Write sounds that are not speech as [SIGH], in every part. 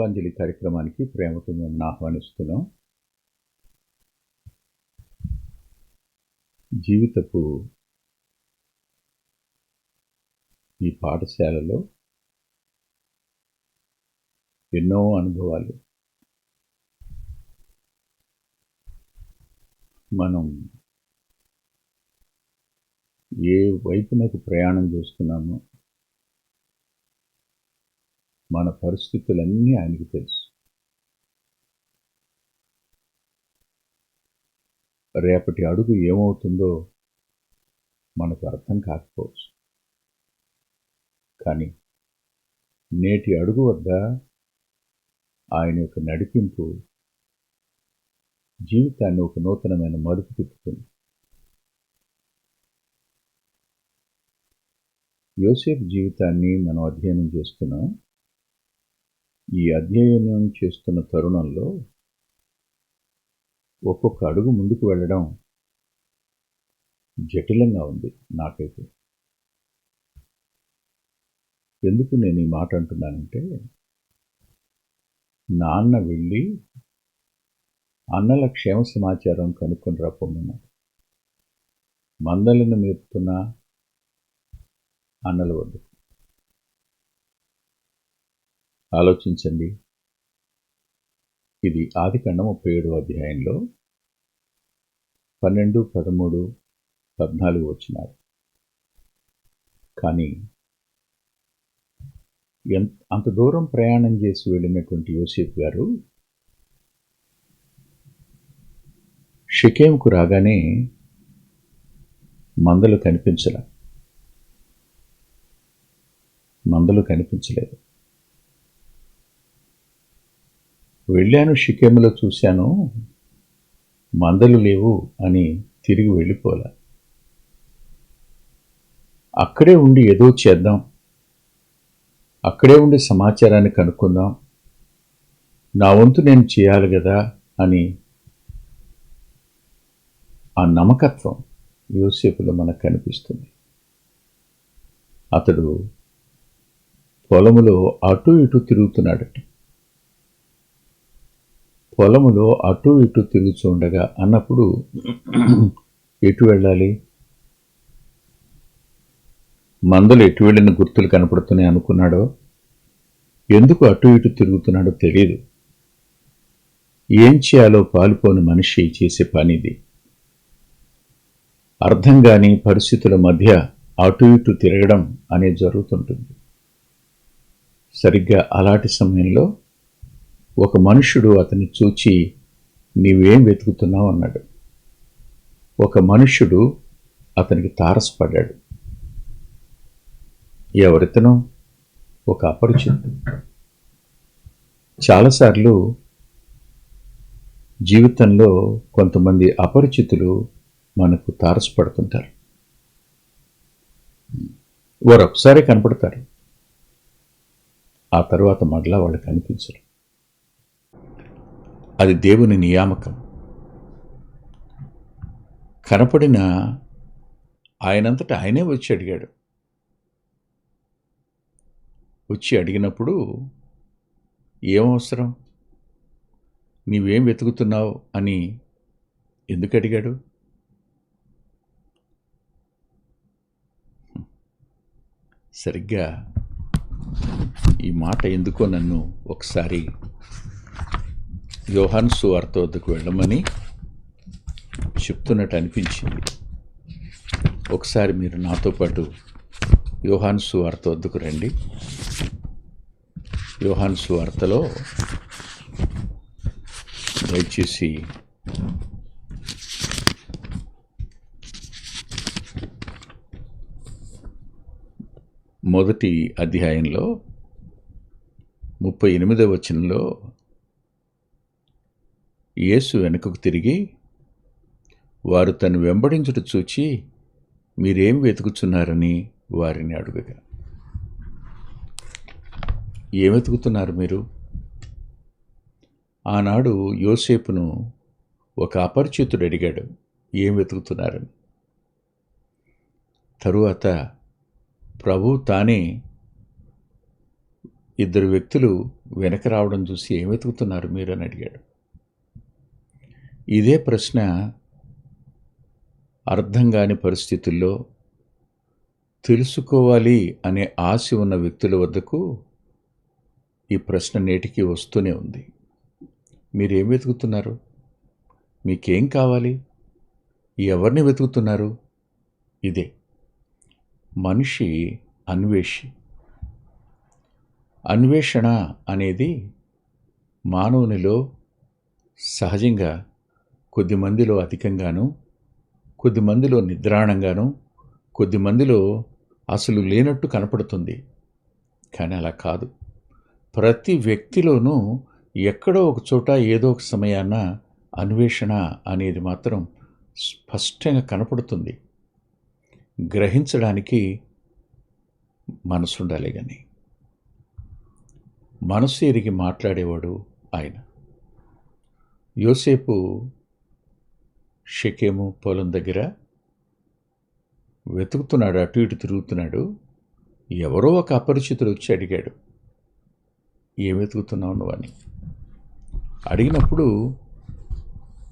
దీపాంజలి కార్యక్రమానికి ప్రేమతో మిమ్మల్ని ఆహ్వానిస్తున్నాం. జీవితపు ఈ పాఠశాలలో ఎన్నో అనుభవాలు. మనం ఏ వైపునకు ప్రయాణం చేస్తున్నామో మన పరిస్థితులన్నీ ఆయనకి తెలుసు. రేపటి అడుగు ఏమవుతుందో మనకు అర్థం కాకపోవచ్చు. కానీ నేటి అడుగు వద్ద ఆయన యొక్క నడిపింపు జీవితాన్ని ఒక నూతనమైన మలుపు తిప్పుతుంది. యోసేఫ్ జీవితాన్ని మనం అధ్యయనం చేస్తున్నాం. ఈ అధ్యయనం చేస్తున్న తరుణంలో ఒక్కొక్క అడుగు ముందుకు వెళ్ళడం జటిలంగా ఉంది నాకైతే. ఎందుకు నేను ఈ మాట అంటున్నానంటే నాన్న వెళ్ళి అన్నల క్షేమ సమాచారం కనుక్కొని రప్పమన్నాడు మందలను మేపుతున్న అన్నల వద్దకు ఆలోచించండి. ఇది ఆదికాండం ముప్పై ఏడు అధ్యాయంలో పన్నెండు పదమూడు పద్నాలుగు వచ్చినారు కానీ ఎంత అంత దూరం ప్రయాణం చేసి వెళ్ళినటువంటి యోసేఫ్ గారు షికేంకు రాగానే మందలు కనిపించలే. మందలు కనిపించలేదు. వెళ్ళాను షికేములో చూశాను. మందలు లేవు అని తిరిగి వెళ్ళిపోలే. అక్కడే ఉండి ఏదో చేద్దాం. అక్కడే ఉండి సమాచారాన్ని కనుక్కుందాం. నా వంతు నేను చేయాలి కదా అని ఆ నమ్మకత్వం యోసేపులో మనకు కనిపిస్తుంది. అతడు పొలములో అటు ఇటు తిరుగుతున్నాడట. పొలములో అటు ఇటు తిరుగుతుండగా అన్నప్పుడు ఎటు వెళ్ళాలి? మందులు ఎటు వెళ్ళిన గుర్తులు కనపడుతున్నాయి అనుకున్నాడో? ఎందుకు అటు ఇటు తిరుగుతున్నాడో తెలియదు ఏం చేయాలో పాలుపోని మనిషి చేసే పనిది అర్థం కాని పరిస్థితుల మధ్య అటు ఇటు తిరగడం అనేది జరుగుతుంటుంది. సరిగ్గా అలాంటి సమయంలో ఒక మనుషుడు అతన్ని చూచి నీవేం వెతుకుతున్నావు? అన్నాడు. ఒక మనుష్యుడు అతనికి తారసపడ్డాడు. ఎవరితను? ఒక అపరిచితుడు. చాలాసార్లు జీవితంలో కొంతమంది అపరిచితులు మనకు తారసపడుతుంటారు. వారు ఒకసారి కనపడతారు. ఆ తర్వాత మళ్ళా వాళ్ళు కనిపించరు. అది దేవుని నియామకం. కనపడిన ఆయనంతటా ఆయనే వచ్చి అడిగాడు. వచ్చి అడిగినప్పుడు ఏం అవసరం? నీవేం వెతుకుతున్నావు? అని ఎందుకు అడిగాడు? సరిగ్గా ఈ మాట ఎందుకో నన్ను ఒకసారి యోహాన్ సువార్త వద్దకు వెళ్ళమని చెప్తున్నట్టు అనిపించింది. ఒకసారి మీరు నాతో పాటు యోహాన్ సువార్త వద్దకు రండి. యోహాన్ సువార్తలో దయచేసి మొదటి అధ్యాయంలో ముప్పై ఎనిమిదవ వచనంలో యేసు వెనుకకు తిరిగి వారు తను వెంబడించుట చూచి మీరేం వెతుకుతున్నారని వారిని అడుగగా. ఏం వెతుకుతున్నారు మీరు? ఆనాడు యోసేపును ఒక అపరిచితుడు అడిగాడు ఏం వెతుకుతున్నారని? తరువాత ప్రభు తానే ఇద్దరు వ్యక్తులు వెనక రావడం చూసి ఏం వెతుకుతున్నారు మీరు? అని అడిగాడు. ఇదే ప్రశ్న అర్థం కాని పరిస్థితుల్లో తెలుసుకోవాలి అనే ఆశ ఉన్న వ్యక్తుల వద్దకు ఈ ప్రశ్న నేటికి వస్తూనే ఉంది. మీరేం వెతుకుతున్నారు? మీకేం కావాలి? ఎవరిని వెతుకుతున్నారు? ఇదే. మనిషి అన్వేషి. అన్వేషణ అనేది మానవునిలో సహజంగా కొద్దిమందిలో అధికంగాను కొద్దిమందిలో నిద్రాణంగాను కొద్దిమందిలో అసలు లేనట్టు కనపడుతుంది. కానీ అలా కాదు. ప్రతి వ్యక్తిలోనూ ఎక్కడో ఒక చోట ఏదో ఒక సమయాన అన్వేషణ అనేది మాత్రం స్పష్టంగా కనపడుతుంది. గ్రహించడానికి మనసుండాలి కానీ మనసు ఎరిగి మాట్లాడేవాడు ఆయన. యోసేపు షకేము పొలం దగ్గర వెతుకుతున్నాడు అటు ఇటు తిరుగుతున్నాడు. ఎవరో ఒక అపరిచితుడు వచ్చి అడిగాడు ఏం వెతుకుతున్నావు నువ్వు? అని. అడిగినప్పుడు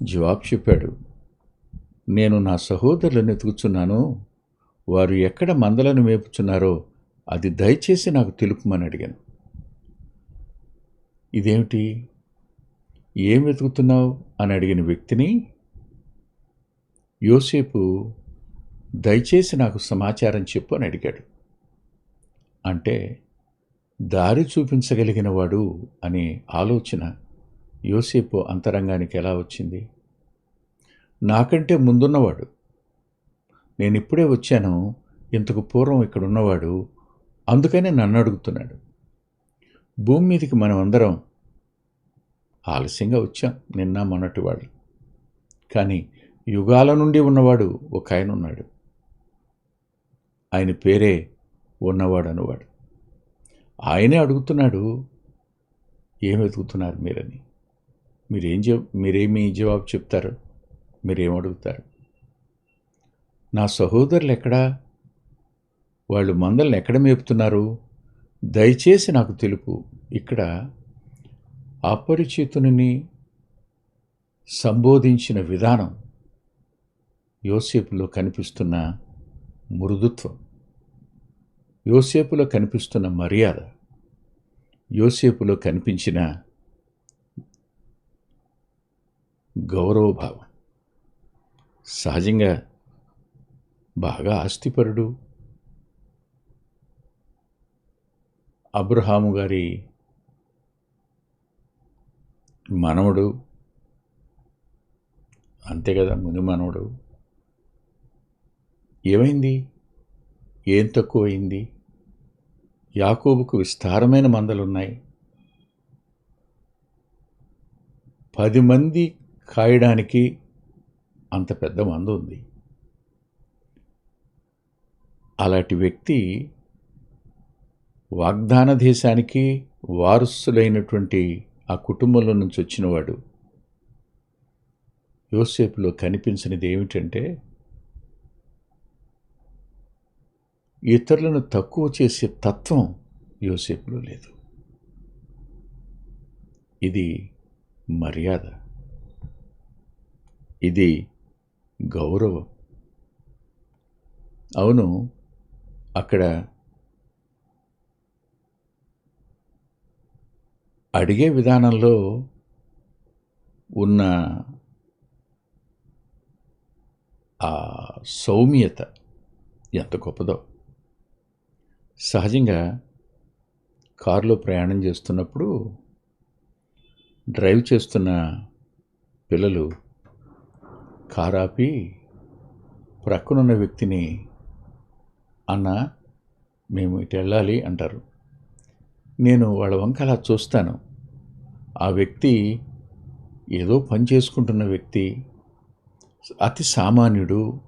జవాబు చెప్పాడు నేను నా సహోదరులను వెతుకుతున్నాను. వారు ఎక్కడ మందలను మేపుచున్నారో అది దయచేసి నాకు తెలుపమని అడిగాను. ఇదేమిటి? ఏం వెతుకుతున్నావు? అని అడిగిన వ్యక్తిని యోసేపు దయచేసి నాకు సమాచారం చెప్పు అని అడిగాడు. అంటే దారి చూపించగలిగిన వాడు అనే ఆలోచన యోసేపు అంతరంగానికి ఎలా వచ్చింది? నాకంటే ముందున్నవాడు. నేను ఇప్పుడే వచ్చాను. ఇంతకు పూర్వం ఇక్కడ ఉన్నవాడు అందుకనే నన్ను అడుగుతున్నాడు. భూమి మీదకి మనం అందరం ఆలస్యంగా వచ్చాం. నిన్న మొన్నటి వాళ్ళు. కానీ యుగాల నుండి ఉన్నవాడు ఒక ఆయన ఉన్నాడు ఆయన పేరే ఉన్నవాడు అనువాడు. ఆయనే అడుగుతున్నాడు ఏం వెతుకుతున్నారు మీరని? మీరేం జవ మీరేమి జవాబు చెప్తారు? మీరేం అడుగుతారు? నా సహోదరులు ఎక్కడా? వాళ్ళు మందల్ని ఎక్కడ మేపుతున్నారు? దయచేసి నాకు తెలుపు. ఇక్కడ అపరిచితుని సంబోధించిన విధానం యోసేపులో కనిపిస్తున్న మృదుత్వం. యోసేపులో కనిపిస్తున్న మర్యాద. యోసేపులో కనిపించిన గౌరవభావం. సహజంగా బాగా ఆస్తిపరుడు. అబ్రహాము గారి మనవడు. అంతే కదా ముని మనవడు ఏమైంది? ఏం తక్కువైంది? యాకోబుకు విస్తారమైన మందలున్నాయి. పది మంది కాయడానికి అంత పెద్ద మంద ఉంది. అలాంటి వ్యక్తి వాగ్దాన దేశానికి వారసులైనటువంటి ఆ కుటుంబంలో నుంచి వచ్చినవాడు. యోసేపులో కనిపించినది ఏమిటంటే ఇతరులను తక్కువ చేసే తత్వం యోసేపులో లేదు. ఇది మర్యాద. ఇది గౌరవం. అవును అక్కడ అడిగే విధానంలో ఉన్న ఆ సౌమ్యత ఎంత గొప్పదో. సహజంగా కారులో ప్రయాణం చేస్తున్నప్పుడు డ్రైవ్ చేస్తున్న పిల్లలు కారు ఆపి ప్రక్కనున్న వ్యక్తిని అన్న మేము ఇటు వెళ్ళాలి అంటారు. నేను వాళ్ళ వంక అలా చూస్తాను. ఆ వ్యక్తి ఏదో పని చేసుకుంటున్న వ్యక్తి అతి సామాన్యుడు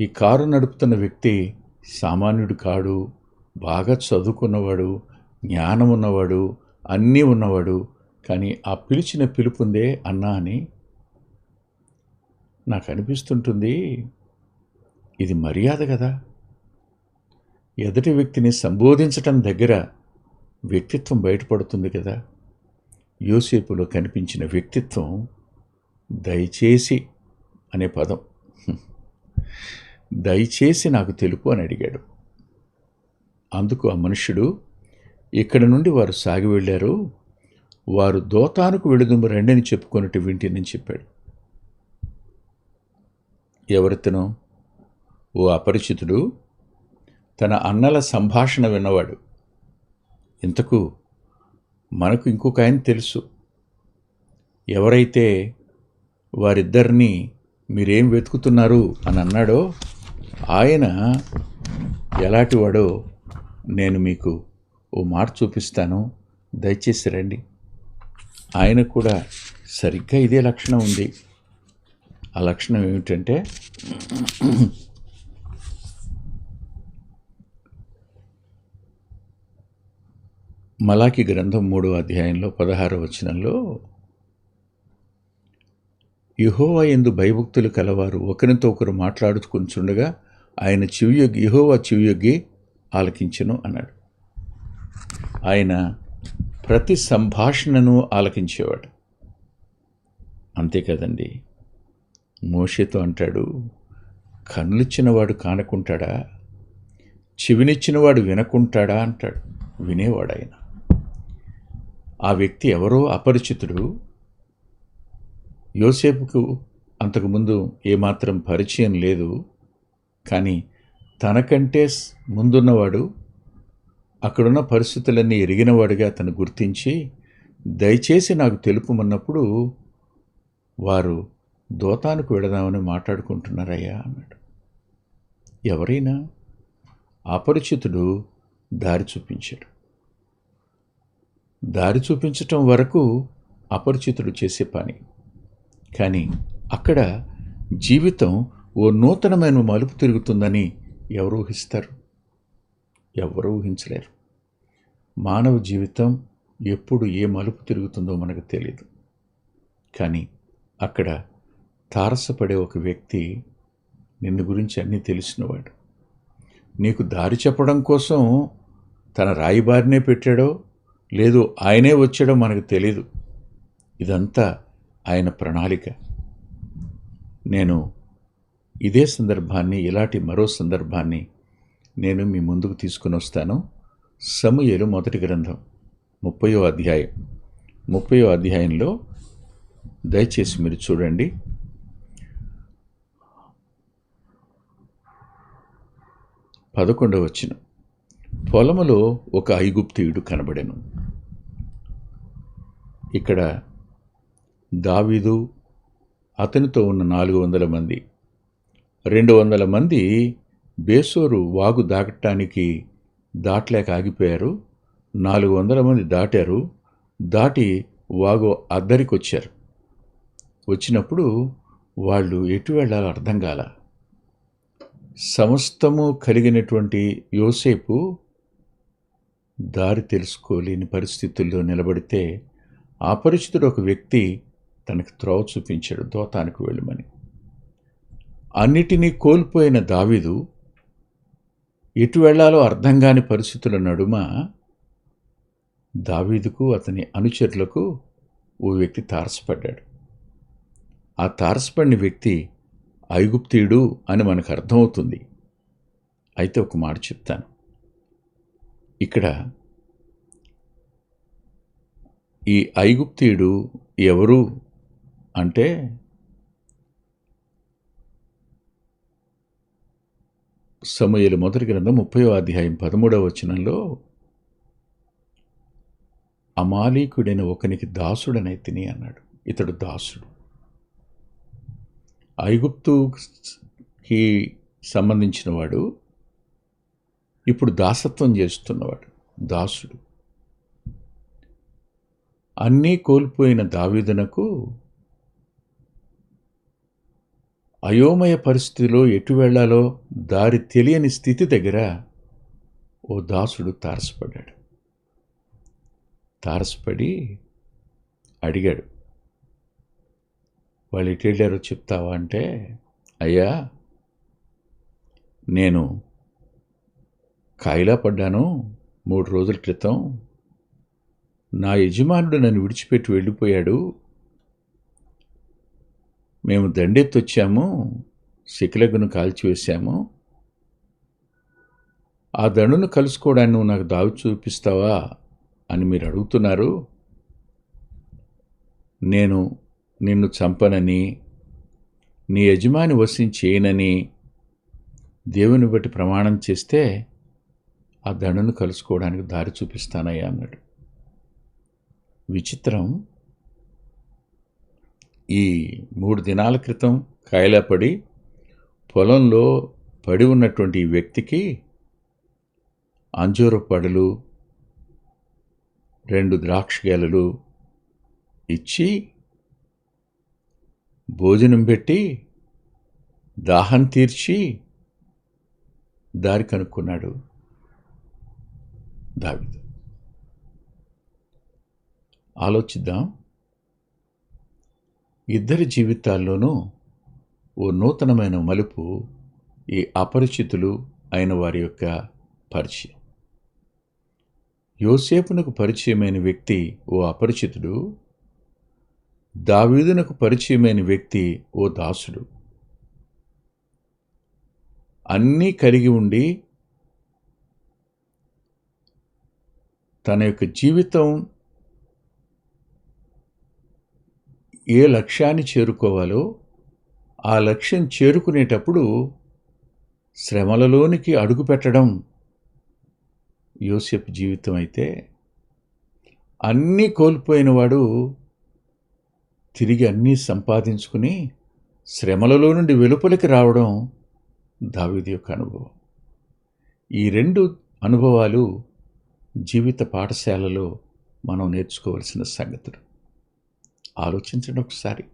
ఈ కారు నడుపుతున్న వ్యక్తి సామాన్యుడు కాడు బాగా చదువుకున్నవాడు జ్ఞానం ఉన్నవాడు అన్నీ ఉన్నవాడు కానీ ఆ పిలిచిన పిలుపుందే అన్నా అని నాకు అనిపిస్తుంటుంది. ఇది మర్యాద కదా. ఎదుటి వ్యక్తిని సంబోధించటం దగ్గర వ్యక్తిత్వం బయటపడుతుంది కదా. యోసేపులో కనిపించిన వ్యక్తిత్వం దయచేసి అనే పదం. [LAUGHS] దయచేసి నాకు తెలుపు అని అడిగాడు. అందుకు ఆ మనుష్యుడు ఇక్కడ నుండి వారు సాగి వెళ్ళారు. వారు దోతానుకు వెళుదుము రండిని చెప్పుకొనట్టు వింటినని చెప్పాడు. ఎవరితను? ఓ అపరిచితుడు. తన అన్నల సంభాషణ విన్నవాడు. ఇంతకు మనకు ఇంకొక ఆయన తెలుసు. ఎవరైతే వారిద్దరినీ మీరేం వెతుకుతున్నారు అని అన్నాడో ఆయన ఎలాంటివాడో నేను మీకు ఓ మాట చూపిస్తాను. దయచేసి రండి. ఆయన కూడా సరిగ్గా ఇదే లక్షణం ఉంది. ఆ లక్షణం ఏమిటంటే మలాకి గ్రంథం మూడో అధ్యాయంలో పదహారవ వచనంలో యహోవా ఎందు భయభక్తులు కలవారు. ఒకరితో ఒకరు మాట్లాడుకుంటుండగా ఆయన చెవియొగ్గి యహోవా చెవియొగ్గి ఆలకించను అన్నాడు. ఆయన ప్రతి సంభాషణను ఆలకించేవాడు. అంతే కదండి. మోషేతో అంటాడు కన్నులిచ్చినవాడు కానుకుంటాడా? చెవినిచ్చినవాడు వినకుంటాడా? అంటాడు. వినేవాడు ఆయన ఆ వ్యక్తి ఎవరో అపరిచితుడు. యోసేపుకు అంతకుముందు ఏమాత్రం పరిచయం లేదు. కానీ తనకంటే ముందున్నవాడు అక్కడున్న పరిస్థితులన్నీ ఎరిగినవాడిగా అతను గుర్తించి దయచేసి నాకు తెలుపుమన్నప్పుడు వారు దోతానికి వెళదామని మాట్లాడుకుంటున్నారయ్యా అన్నాడు. ఎవరైనా అపరిచితుడు దారి చూపించాడు. దారి చూపించటం వరకు అపరిచితుడు చేసే పని. కానీ అక్కడ జీవితం ఓ నూతనమైన మలుపు తిరుగుతుందని ఎవరు ఊహిస్తారు? ఎవరు ఊహించలేరు. మానవ జీవితం ఎప్పుడు ఏ మలుపు తిరుగుతుందో మనకు తెలియదు కానీ అక్కడ తారసపడే ఒక వ్యక్తి నిన్ను గురించి అన్నీ తెలిసినవాడు. నీకు దారి చెప్పడం కోసం తన రాయిబారినే పెట్టాడో లేదు ఆయనే వచ్చాడో మనకు తెలీదు. ఇదంతా ఆయన ప్రణాళిక. నేను ఇదే సందర్భాన్ని ఇలాంటి మరో సందర్భాన్ని నేను మీ ముందుకు తీసుకుని వస్తాను సమూయేలు మొదటి గ్రంథం ముప్పయో అధ్యాయం. ముప్పయో అధ్యాయంలో దయచేసి మీరు చూడండి. పదకొండవ వచ్చిన పొలములో ఒక ఐగుప్తీయుడు కనబడెను. ఇక్కడ దావీదు అతనితో ఉన్న నాలుగు వందల మంది రెండు వందల మంది బేసోరు వాగు దాటటానికి దాటలేక ఆగిపోయారు. నాలుగు వందల మంది దాటారు. దాటి వాగు అద్దరికి వచ్చారు వచ్చినప్పుడు వాళ్ళు ఎటు వెళ్ళాలో అర్థం కాల. సమస్తము కలిగినటువంటి యోసేపు దారి తెలుసుకోలేని పరిస్థితుల్లో నిలబడితే అపరిచితుడు ఒక వ్యక్తి తనకు త్రోవ చూపించాడు. దోతానికి వెళ్ళమని. అన్నిటినీ కోల్పోయిన దావీదు ఎటు వెళ్ళాలో అర్థం కాని పరిస్థితుల నడుమ దావీదుకు అతని అనుచరులకు ఓ వ్యక్తి తారసపడ్డాడు. ఆ తారసపడిన వ్యక్తి ఐగుప్తీయుడు అని మనకు అర్థమవుతుంది. అయితే ఒక మాట చెప్తాను. ఇక్కడ ఈ ఐగుప్తీయుడు ఎవరు అంటే సమయలు మొదటి గ్రంథం ముప్పయో అధ్యాయం పదమూడవ వచనంలో అమాలీకుడైన ఒకనికి దాసుడనైతిని అన్నాడు. ఇతడు దాసుడు. ఐగుప్తుకి సంబంధించిన వాడు ఇప్పుడు దాసత్వం చేస్తున్నవాడు దాసుడు. అన్నీ కోల్పోయిన దావీదునకు అయోమయ పరిస్థితిలో ఎటు వెళ్ళాలో దారి తెలియని స్థితి దగ్గర ఓ దాసుడు తారసపడ్డాడు. తారసపడి అడిగాడు వాళ్ళు ఎటు వెళ్ళారో చెప్తావా? అంటే అయ్యా నేను కాయిలా పడ్డాను. మూడు రోజుల క్రితం నా యజమానుడు నన్ను విడిచిపెట్టి వెళ్ళిపోయాడు. మేము దండెత్తొచ్చాము శిఖలగును కాల్చివేశాము. ఆ దండును కలుసుకోవడానికి నువ్వు నాకు దావి చూపిస్తావా అని మీరు అడుగుతున్నారు. నేను నిన్ను చంపనని నీ యజమాని వశం చేయనని దేవుని బట్టి ప్రమాణం చేస్తే ఆ దండును కలుసుకోవడానికి దారి చూపిస్తానయ్యా అన్నాడు. విచిత్రం. ఈ మూడు దినాల క్రితం కాయలా పడి పొలంలో పడి ఉన్నటువంటి వ్యక్తికి అంజూర పడులు రెండు ద్రాక్ష గెలలు ఇచ్చి భోజనం పెట్టి దాహం తీర్చి దారి కనుక్కున్నాడు దావిదు. ఆలోచిద్దాం. ఇద్దరి జీవితాల్లోనూ ఓ నూతనమైన మలుపు ఈ అపరిచితులు అయిన వారి యొక్క పరిచయం. యోసేపునకు పరిచయమైన వ్యక్తి ఓ అపరిచితుడు దావీదునకు పరిచయమైన వ్యక్తి ఓ దాసుడు. అన్నీ కలిగి ఉండి తన యొక్క జీవితం ఏ లక్ష్యాన్ని చేరుకోవాలో ఆ లక్ష్యం చేరుకునేటప్పుడు శ్రమలలోనికి అడుగుపెట్టడం యోసెఫ్ జీవితం అయితే అన్నీ కోల్పోయినవాడు తిరిగి అన్నీ సంపాదించుకుని శ్రమలలో నుండి వెలుపలికి రావడం దావిది యొక్క అనుభవం. ఈ రెండు అనుభవాలు జీవిత పాఠశాలలో మనం నేర్చుకోవలసిన సంగతులు. ఆలోచించండి ఒకసారి.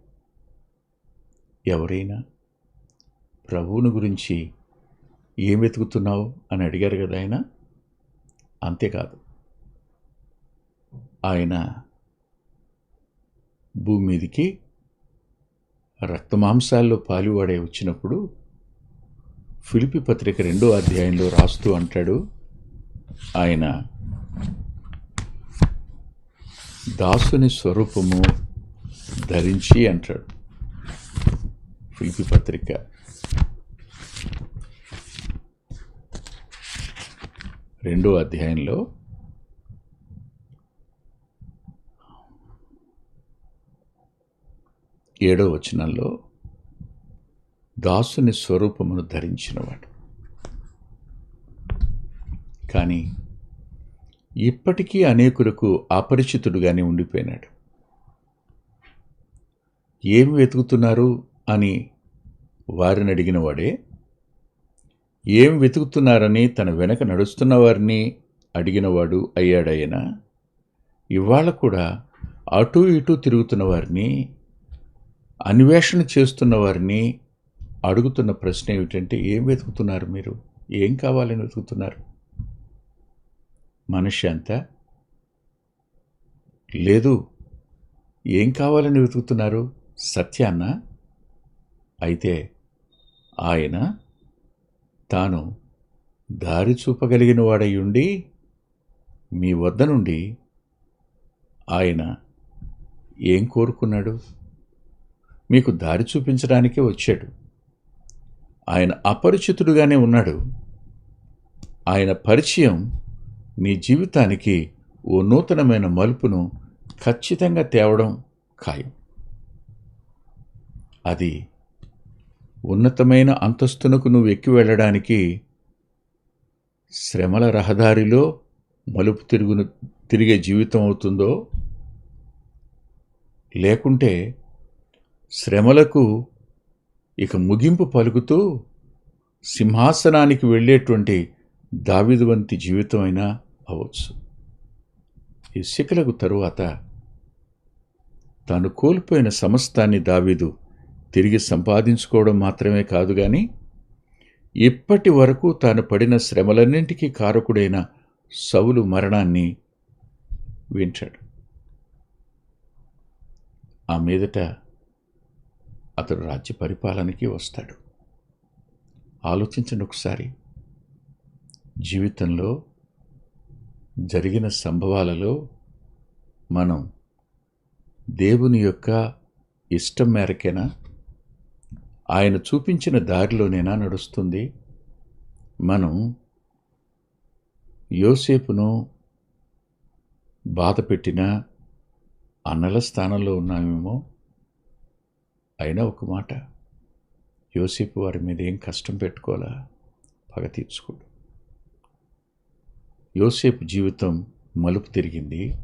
ఎవరైనా ప్రభువుని గురించి ఏం వెతుకుతున్నావు అని అడిగారు కదా ఆయన? అంతేకాదు. ఆయన భూమి మీదికి రక్తమాంసాల్లో పాలువాడే వచ్చినప్పుడు ఫిలిపి పత్రిక రెండో అధ్యాయంలో రాస్తూ అంటాడు ఆయన దాసుని స్వరూపము ధరించి అంటాడు. ఫిలిపి పత్రిక. రెండో అధ్యాయంలో ఏడో వచనంలో దాసుని స్వరూపమును ధరించినవాడు. కానీ ఇప్పటికీ అనేకులకు అపరిచితుడుగానే ఉండిపోయినాడు. ఏమి వెతుకుతున్నారు అని వారిని అడిగిన వాడే ఏం వెతుకుతున్నారని తన వెనక నడుస్తున్న వారిని అడిగినవాడు అయ్యాడైనా ఇవాళ కూడా అటూ ఇటూ తిరుగుతున్న వారిని అన్వేషణ చేస్తున్న వారిని అడుగుతున్న ప్రశ్న ఏమిటంటే ఏం వెతుకుతున్నారు మీరు? ఏం కావాలని వెతుకుతున్నారు? మనిషి అంతా లేదు. ఏం కావాలని వెతుకుతున్నారు? సత్యాన్న అయితే ఆయన తాను దారి చూపగలిగిన వాడయ్యుండి మీ వద్ద నుండి ఆయన ఏం కోరుకున్నాడు? మీకు దారి చూపించడానికే వచ్చాడు. ఆయన అపరిచితుడుగానే ఉన్నాడు. ఆయన పరిచయం నీ జీవితానికి ఓ నూతనమైన మలుపును ఖచ్చితంగా తేవడం ఖాయం. అది ఉన్నతమైన అంతస్తునకు నువ్వు ఎక్కి వెళ్ళడానికి శ్రమల రహదారిలో మలుపు తిరుగును తిరిగే జీవితం అవుతుందో? లేకుంటే శ్రమలకు ఇక ముగింపు పలుకుతూ సింహాసనానికి వెళ్ళేటువంటి దావిదు వంటి జీవితం అయినా అవ్వచ్చు. ఈ శిఖలకు తరువాత తాను కోల్పోయిన సమస్తాన్ని దావీదు తిరిగి సంపాదించుకోవడం మాత్రమే కాదు గాని ఇప్పటి వరకు తాను పడిన శ్రమలన్నింటికీ కారకుడైన సౌలు మరణాన్ని వింటాడు ఆ మీదట అతడు రాజ్య పరిపాలనకి వస్తాడు. ఆలోచించండి ఒకసారి. జీవితంలో జరిగిన సంభవాలలో మనం దేవుని యొక్క ఇష్టం మేరకేనా? ఆయన చూపించిన దారిలోనేనా నడుస్తుంది? మనం యోసేపును బాధ పెట్టిన అన్నల స్థానంలో ఉన్నామేమో? అయినా ఒక మాట యోసేపు వారి మీద ఏం కష్టం పెట్టుకోవాలా? పగ తీర్చుకోడు. యోసేపు జీవితం మలుపు తిరిగింది.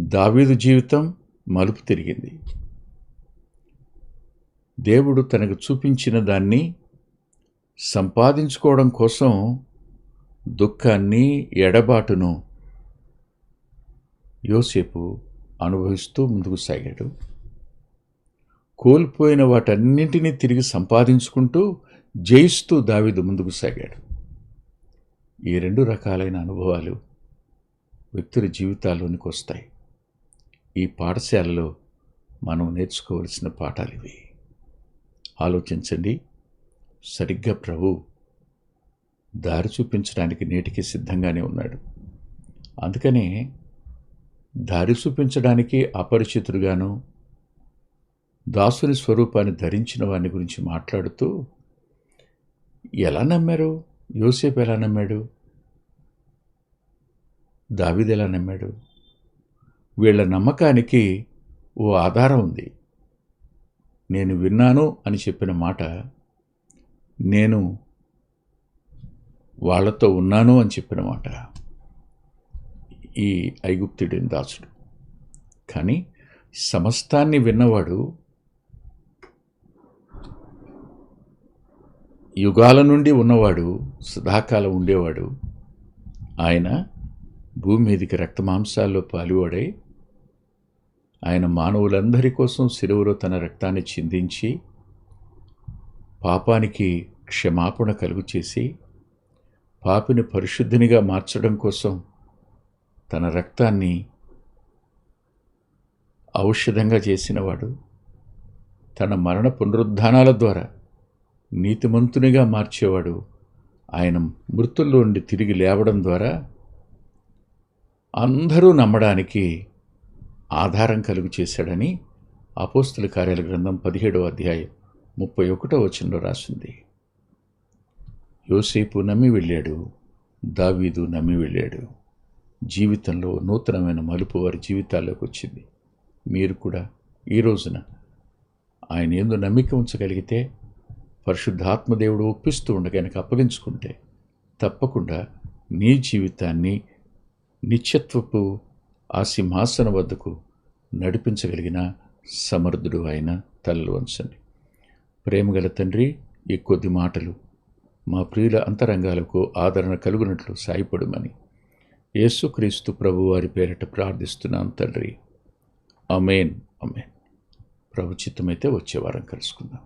దావీదు జీవితం మలుపు తిరిగింది. దేవుడు తనకు చూపించిన దాన్ని సంపాదించుకోవడం కోసం దుఃఖాన్ని ఎడబాటును యోసేపు అనుభవిస్తూ ముందుకు సాగాడు. కోల్పోయిన వాటన్నింటినీ తిరిగి సంపాదించుకుంటూ జయిస్తూ దావిదు ముందుకు సాగాడు. ఈ రెండు రకాలైన అనుభవాలు వ్యక్తుల జీవితాల్లోనికి వస్తాయి. ఈ పాఠశాలలో మనం నేర్చుకోవలసిన పాఠాలు ఇవి. ఆలోచించండి. సరిగ్గా ప్రభు దారి చూపించడానికి నేటికి సిద్ధంగానే ఉన్నాడు. అందుకనే దారి చూపించడానికి అపరిచితుడుగాను దాసుని స్వరూపాన్ని ధరించిన వారిని గురించి మాట్లాడుతూ ఎలా నమ్మారు? యోసేపు ఎలా నమ్మాడు? దావిది ఎలా నమ్మాడు? వీళ్ళ నమ్మకానికి ఓ ఆధారం ఉంది. నేను విన్నాను అని చెప్పిన మాట నేను వాళ్ళతో ఉన్నాను అని చెప్పిన మాట ఈ ఐగుప్తుడిని దాసుడు. కానీ సమస్తాన్ని విన్నవాడు యుగాల నుండి ఉన్నవాడు సదాకాలం ఉండేవాడు. ఆయన భూమి మీదకి రక్తమాంసాల్లో పాలువాడై ఆయన మానవులందరి కోసం సిలువలో తన రక్తాన్ని చిందించి పాపానికి క్షమాపణ కలుగు చేసి పాపిని పరిశుద్ధినిగా మార్చడం కోసం తన రక్తాన్ని ఔషధంగా చేసినవాడు తన మరణ పునరుద్ధానాల ద్వారా నీతిమంతునిగా మార్చేవాడు ఆయన మృతుల్లో నుండి తిరిగి లేవడం ద్వారా అందరూ నమ్మడానికి ఆధారం కలుగు చేశాడని అపోస్తుల కార్యాల గ్రంథం పదిహేడవ అధ్యాయం ముప్పై ఒకటో వచనంలో రాసింది. యోసేపు నమ్మి వెళ్ళాడు దావీదు నమ్మి వెళ్ళాడు. జీవితంలో నూతనమైన మలుపు వారి జీవితాల్లోకి వచ్చింది. మీరు కూడా ఈ రోజున ఆయన ఎందు నమ్మిక ఉంచగలిగితే పరిశుద్ధాత్మదేవుడు ఒప్పిస్తూ ఉండగానికి అప్పగించుకుంటే తప్పకుండా నీ జీవితాన్ని నిత్యత్వపు ఆ సింహాసన వద్దకు నడిపించగలిగిన సమర్థుడు ఆయన తలలు వంచండి ప్రేమగల తండ్రి ఈ కొద్ది మాటలు మా ప్రియుల అంతరంగాలకు ఆదరణ కలుగునట్లు సాయపడమని. యేసుక్రీస్తు ప్రభువారి పేరిట ప్రార్థిస్తున్నాం తండ్రి. అమేన్ అమేన్ ప్రభుచిత్తమైతే వచ్చే వారం కలుసుకుందాం.